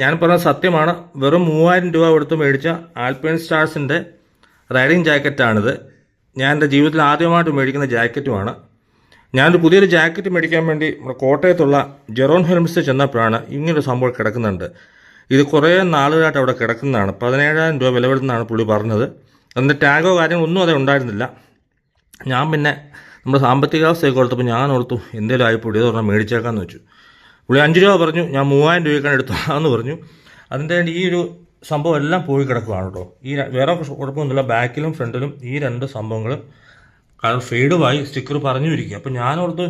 ഞാൻ പറഞ്ഞ സത്യമാണ്. വെറും മൂവായിരം രൂപ കൊടുത്ത് മേടിച്ച ആൽപൈൻ സ്റ്റാർസിന്റെ റൈഡിങ് ജാക്കറ്റാണിത്. ഞാൻ എന്റെ ജീവിതത്തിൽ ആദ്യമായിട്ട് മേടിക്കുന്ന ജാക്കറ്റുമാണ്. ഞാനൊരു പുതിയൊരു ജാക്കറ്റ് മേടിക്കാൻ വേണ്ടി നമ്മുടെ കോട്ടയത്തുള്ള ജെറോൺ ഹെൽംസ് ചെന്നപ്പോഴാണ് ഇങ്ങനൊരു സംഭവം കിടക്കുന്നുണ്ട്. ഇത് കുറേ നാളുകളായിട്ട് അവിടെ കിടക്കുന്നതാണ്. പതിനേഴായിരം രൂപ വില പുള്ളി പറഞ്ഞത്. അതിന്റെ ടാഗോ കാര്യങ്ങളോ ഒന്നും അത് ഉണ്ടായിരുന്നില്ല. ഞാൻ പിന്നെ നമ്മുടെ സാമ്പത്തികാവസ്ഥയൊക്കെ കൊടുത്തപ്പോൾ ഞാൻ ഓർത്തു എന്തെങ്കിലും ആയിപ്പോയി. പറഞ്ഞാൽ മേടിച്ചേക്കാന്ന് വെച്ചു. പുള്ളി അഞ്ച് രൂപ പറഞ്ഞു ഞാൻ മൂവായിരം രൂപയ്ക്കാണ് എടുത്തതാന്ന് പറഞ്ഞു. അതിന്റെ ഈ ഒരു സംഭവം എല്ലാം പോയി കിടക്കുകയാണ് കേട്ടോ. ഈ വേറെ കുഴപ്പമൊന്നുമില്ല. ബാക്കിലും ഫ്രണ്ടിലും ഈ രണ്ട് സംഭവങ്ങൾ ഫെയ്ഡുമായി സ്റ്റിക്കർ പറഞ്ഞു ഇരിക്കുക അപ്പം ഞാനോർത്ത്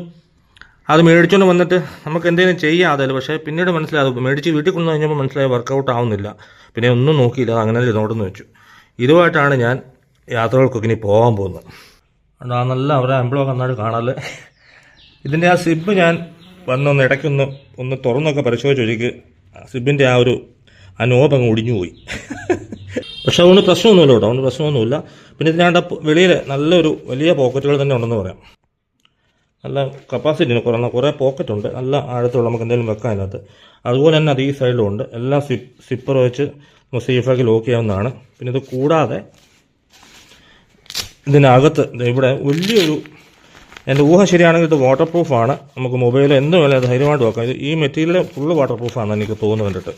അത് മേടിച്ചുകൊണ്ട് വന്നിട്ട് നമുക്ക് എന്തെങ്കിലും ചെയ്യാം അതായത് പക്ഷേ പിന്നീട് മനസ്സിലാകും മേടിച്ച് വീട്ടിൽ കൊണ്ടു കഴിഞ്ഞപ്പോൾ മനസ്സിലായി വർക്കൗട്ട് ആവുന്നില്ല. പിന്നെ ഒന്നും നോക്കിയില്ല. അങ്ങനെ ഇരുന്നോട്ടെന്ന് വെച്ചു. ഇതുമായിട്ടാണ് ഞാൻ യാത്രകൾക്കൊക്കെ ഇനി പോകാൻ പോകുന്നത്. ആ നല്ല അവരെ അമ്പളമൊക്കെ നന്നായിട്ട് കാണാല്ലേ? ഇതിന്റെ ആ സിബ് ഞാൻ വന്നൊന്ന് ഇടയ്ക്കൊന്ന് ഒന്ന് തുറന്നൊക്കെ പരിശോധിച്ച് ഒരിക്കൽ സിബിന്റെ ആ ഒരു ആ അങ്ങ് ഒടിഞ്ഞു പോയി. പക്ഷെ അതുകൊണ്ട് പ്രശ്നമൊന്നുമില്ല കേട്ടോ. അതുകൊണ്ട് പ്രശ്നമൊന്നുമില്ല. പിന്നെ ഇതിനാണ്ട് വെളിയിൽ നല്ലൊരു വലിയ പോക്കറ്റുകൾ തന്നെ ഉണ്ടെന്ന് പറയാം. നല്ല കപ്പാസിറ്റി ഉണ്ട് കുറേ കുറേ പോക്കറ്റ് ഉണ്ട് നല്ല ആഴത്തുള്ള നമുക്ക് എന്തെങ്കിലും വെക്കാൻ അതിനകത്ത്. അതുപോലെ തന്നെ അത് ഈ സൈഡിലും ഉണ്ട്. എല്ലാം സിപ്പ് സിപ്പർ വെച്ച് നമുക്ക് സേഫാക്കി ലോക്ക് ചെയ്യാവുന്നതാണ്. പിന്നെ ഇത് കൂടാതെ ഇതിനകത്ത് ഇവിടെ വലിയൊരു എന്റെ ഊഹം ശരിയാണെങ്കിൽ ഇത് വാട്ടർ പ്രൂഫാണ് നമുക്ക് മൊബൈൽ എന്ത് വേണേലും ധൈര്യമായിട്ട് വെക്കാം. ഇത് ഈ മെറ്റീരിയൽ ഫുള്ള് വാട്ടർ പ്രൂഫാണെന്ന് എനിക്ക് തോന്നുന്നു കണ്ടിട്ട്.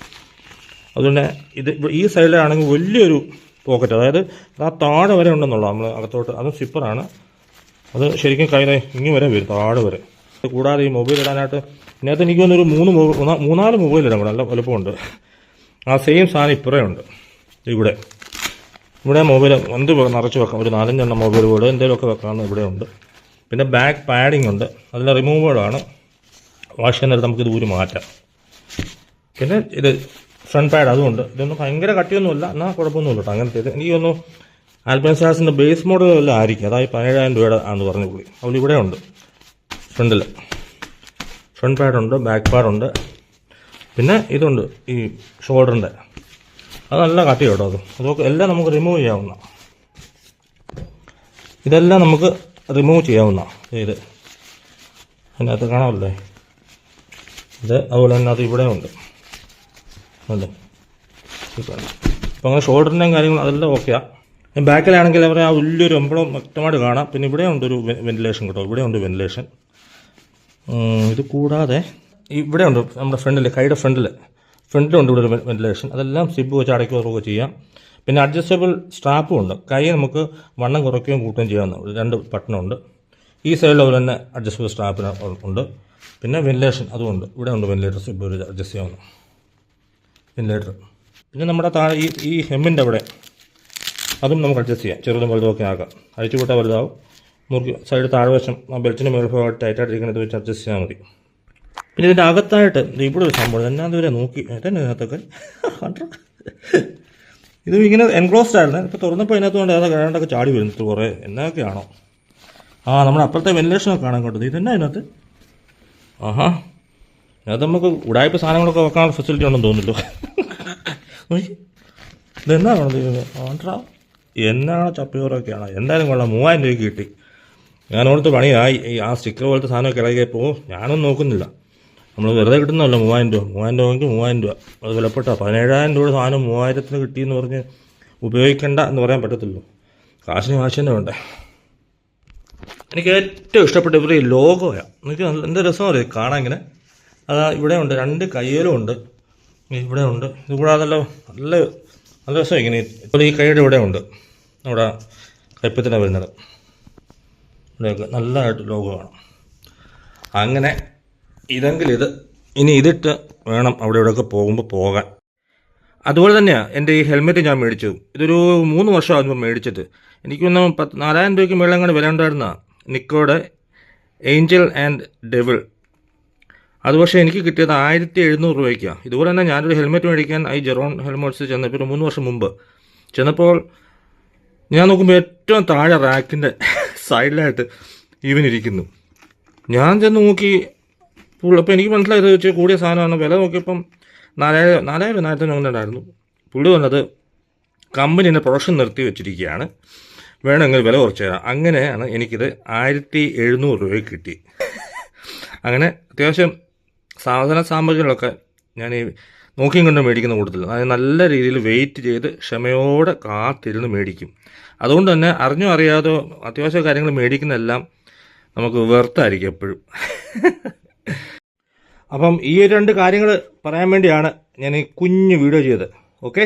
അതുകൊണ്ട് ഇത് ഈ സൈഡിലാണെങ്കിൽ വലിയൊരു പോക്കറ്റ് അതായത് ആ താഴെ വരെ ഉണ്ടെന്നുള്ള. നമ്മൾ അകത്തോട്ട് അതും സിപ്പറാണ് അത് ശരിക്കും കയ്യിലെ ഇങ്ങി വരെ വരും താഴെ വരെ. കൂടാതെ ഈ മൊബൈൽ ഇടാനായിട്ട് ഇതിനകത്ത് എനിക്ക് തന്നൊരു മൂന്ന് മൂന്നാൽ മൊബൈൽ ഇടാൻ നല്ല വലുപ്പമുണ്ട്. ആ സെയിം സാധനം ഇപ്പറേ ഉണ്ട് ഇവിടെ. ഇവിടെ മൊബൈൽ എന്ത് നിറച്ച് വെക്കാം? ഒരു നാലഞ്ചെണ്ണം മൊബൈൽ പോലെ എന്തെങ്കിലുമൊക്കെ വെക്കാമെന്ന് ഇവിടെ ഉണ്ട് പിന്നെ ബാക്ക് പാഡിംഗ് ഉണ്ട്. അതിൽ റിമൂവബിളാണ് വാഷ് ചെയ്യുന്നിടത്ത് നമുക്ക് ഇത് ഊരി മാറ്റാം. പിന്നെ ഇത് ഫ്രണ്ട് പാഡ് അതുമുണ്ട്. ഇതൊന്നും ഭയങ്കര കട്ടിയൊന്നുമില്ല. എന്നാൽ കുഴപ്പമൊന്നുമില്ല കേട്ടോ. അങ്ങനത്തെ ഇത് എനിക്ക് തോന്നുന്നു ആൽബൻ ബേസ് മോഡൽ എല്ലാം ആയിരിക്കും. അതായത് പതിനേഴായിരം രൂപയുടെ ആണെന്ന് പറഞ്ഞു പുള്ളി അതുകൊണ്ട് ഇവിടെ ഉണ്ട്. ഫ്രണ്ടിൽ ഫ്രണ്ട് പാഡുണ്ട് ബാക്ക് പാഡുണ്ട് പിന്നെ ഇതുണ്ട് ഈ ഷോൾഡറിന്റെ അത് നല്ല കട്ടി കേട്ടോ അത്. അതൊക്കെ എല്ലാം നമുക്ക് റിമൂവ് ചെയ്യാവുന്ന ഇതെല്ലാം നമുക്ക് റിമൂവ് ചെയ്യാവുന്ന ഇത് അതിനകത്ത് കാണാമല്ലേ. ഇത് അതുപോലെ തന്നെ അത് ഇവിടെ ഉണ്ട്. അല്ലേ? ഇപ്പം അങ്ങനെ ഷോൾഡറിന്റെയും കാര്യങ്ങളും അതെല്ലാം ഓക്കെയാണ് ബാക്കിലാണെങ്കിൽ അവരെ ആ വലിയൊരു എമ്പളം വ്യക്തമായിട്ട് കാണാം. പിന്നെ ഇവിടെ ഉണ്ട് ഒരു വെന്റിലേഷൻ കേട്ടോ. ഇവിടെ ഉണ്ട് വെന്റിലേഷൻ ഇത് കൂടാതെ ഇവിടെ ഉണ്ട് നമ്മുടെ ഫ്രണ്ടിൽ കൈയുടെ ഫ്രണ്ടിൽ ഫ്രണ്ടിലുണ്ട് ഇവിടെ ഒരു വെന്റിലേഷൻ അതെല്ലാം സിബ് വെച്ച് അടയ്ക്കുകയൊക്കെ ചെയ്യാം. പിന്നെ അഡ്ജസ്റ്റബിൾ സ്ട്രാപ്പും ഉണ്ട്. കൈ നമുക്ക് വണ്ണം കുറയ്ക്കുകയും കൂട്ടുകയും ചെയ്യാവുന്ന രണ്ട് ബട്ടണുണ്ട് ഈ സൈഡിൽ അതുപോലെ തന്നെ അഡ്ജസ്റ്റബിൾ സ്ട്രാപ്പിന് ഉണ്ട്. പിന്നെ വെന്റിലേഷൻ അതുമുണ്ട് ഇവിടെ ഉണ്ട് വെന്റിലേറ്റർ സിബ് ഒരു അഡ്ജസ്റ്റ് ചെയ്യാവുന്ന വെന്റിലേറ്റർ പിന്നെ നമ്മുടെ താഴെ ഈ ഈ ഹെമ്മിന്റെ അവിടെ അതും നമുക്ക് അഡ്ജസ്റ്റ് ചെയ്യാം. ചെറുതും വലുതുമൊക്കെ ആക്കാം. അഴിച്ചു കൂട്ടാൽ വലുതാവും. മുറുക്കി സൈഡ് താഴെ വശം ആ ബെൽറ്റിന് മേൽഭാഗമായിട്ട് ടൈറ്റായിട്ടിരിക്കുന്നത് വെച്ച് അഡ്ജസ്റ്റ് ചെയ്താൽ മതി. പിന്നെ ഇതിന്റെ അകത്തായിട്ട് ഇവിടെ ഒരു സംഭവം എന്നാ ഇതുവരെ നോക്കി? തന്നെ ഇതിനകത്തൊക്കെ? ഇത് ഇങ്ങനെ എൻക്ലോസ്ഡ് ആയിരുന്നു. ഇപ്പോൾ തുറന്നപ്പോൾ ഇതിനകത്ത് കൊണ്ട് അതൊക്കെ ഏതാണ്ടൊക്കെ ചാടി വരുന്നത് കുറേ. എന്നൊക്കെയാണോ ആ നമ്മുടെ അപ്പുറത്തെ വെന്റിലേഷനൊക്കെ കാണാൻ കൊണ്ടത് ഇതന്നെ അതിനകത്ത് ആഹാ. അത് നമുക്ക് ഉടായ്പ സാധനങ്ങളൊക്കെ വെക്കാനുള്ള ഫെസിലിറ്റി ഉണ്ടെന്ന് തോന്നുന്നല്ലോ. ഇതെന്നാ കാണുന്നത് ആണ്ട്രാ എന്നാണോ ചപ്പിയോറൊക്കെയാണോ? എന്തായാലും കൊള്ളാം. മൂവായിരം രൂപയ്ക്ക് കിട്ടി. ഞാൻ പണിയായി. ആ സ്റ്റിക്കർ പോലത്തെ സാധനമൊക്കെ ഇളകിയപ്പോൾ ഞാനൊന്നും നോക്കുന്നില്ല. നമ്മൾ വെറുതെ കിട്ടുന്നതല്ല മൂവായിരം രൂപ. മൂവായിരം രൂപയ്ക്ക് മൂവായിരം രൂപ. അത് വിലപ്പെട്ട പതിനേഴായിരം രൂപയുടെ സാധനം മൂവായിരത്തിന് കിട്ടിയെന്ന് പറഞ്ഞ് ഉപയോഗിക്കേണ്ട എന്ന് പറയാൻ പറ്റത്തുള്ളൂ കാശിന് കാശ് തന്നെ വേണ്ടേ. എനിക്ക് ഏറ്റവും ഇഷ്ടപ്പെട്ട ഇവർ ഈ ലോഗോയാണ് എനിക്ക് നല്ല എന്താ രസം അറിയാം? കാണാൻ ഇങ്ങനെ. അത് ഇവിടെ ഉണ്ട് രണ്ട് കയ്യിലും ഉണ്ട്. ഇവിടെ ഉണ്ട്. ഇത് കൂടാതെ നല്ല നല്ല നല്ല രസം ഇങ്ങനെ. ഇപ്പോൾ ഈ കൈയുടെ ഇവിടെ ഉണ്ട്. നമ്മുടെ കൈപ്പത്തിനാണ് വരുന്നത്. ഇവിടെയൊക്കെ നല്ലതായിട്ട് ലോഗോ കാണാം. അങ്ങനെ ഇതെങ്കിൽ ഇത് ഇനി ഇതിട്ട് വേണം അവിടെ ഇവിടെയൊക്കെ പോകുമ്പോൾ പോകാൻ. അതുപോലെ തന്നെയാണ് എന്റെ ഈ ഹെൽമെറ്റ് ഞാൻ മേടിച്ചു. ഇതൊരു മൂന്ന് വർഷം ആകുമ്പോൾ മേടിച്ചിട്ട് എനിക്കൊന്ന് പത്ത് നാലായിരം രൂപയ്ക്ക് മേളിൽ അങ്ങോട്ട് വില ഉണ്ടായിരുന്ന നിക്കോയുടെ ഏഞ്ചൽ ആൻഡ് ഡെവിൾ. അത് പക്ഷേ എനിക്ക് കിട്ടിയത് ആയിരത്തി എഴുന്നൂറ് രൂപയ്ക്കാണ് ഇതുപോലെ തന്നെ ഞാനൊരു ഹെൽമെറ്റ് മേടിക്കാൻ ഐ ജെറോൺ ഹെൽമെറ്റ്സ് ചെന്നപ്പോൾ ഒരു മൂന്ന് വർഷം മുമ്പ്. ചെന്നപ്പോൾ ഞാൻ നോക്കുമ്പോൾ ഏറ്റവും താഴെ റാക്കിന്റെ സൈഡിലായിട്ട് ഇവനിരിക്കുന്നു. ഞാൻ ചെന്ന് നോക്കി പുള്ളി അപ്പോൾ എനിക്ക് മനസ്സിലായത് വെച്ച് കൂടിയ സാധനമാണ്. വില നോക്കിയപ്പം നാലായിരം നാലായിരം നാലായിരത്തി ഉണ്ടായിരുന്നു. പുള്ളി വന്നത് കമ്പനീന്റെ പ്രൊഡക്ഷൻ നിർത്തി വെച്ചിരിക്കുകയാണ്. വേണമെങ്കിൽ വില കുറച്ച് തരാം. അങ്ങനെയാണ് എനിക്കിത് ആയിരത്തി എഴുന്നൂറ് രൂപയ്ക്ക് കിട്ടി. അങ്ങനെ അത്യാവശ്യം സാധന സാമഗ്രികളൊക്കെ ഞാൻ ഈ നോക്കിയും കണ്ട് മേടിക്കുന്ന കൂട്ടത്തിൽ അത് നല്ല രീതിയിൽ വെയിറ്റ് ചെയ്ത് ക്ഷമയോടെ കാത്തിരുന്ന് മേടിക്കും. അതുകൊണ്ട് തന്നെ അറിഞ്ഞോ അറിയാതോ അത്യാവശ്യ കാര്യങ്ങൾ മേടിക്കുന്നതെല്ലാം നമുക്ക് വെർത്തായിരിക്കും എപ്പോഴും. അപ്പം ഈ രണ്ട് കാര്യങ്ങൾ പറയാൻ വേണ്ടിയാണ് ഞാൻ ഈ കുഞ്ഞു വീഡിയോ ചെയ്തത്. ഓക്കെ?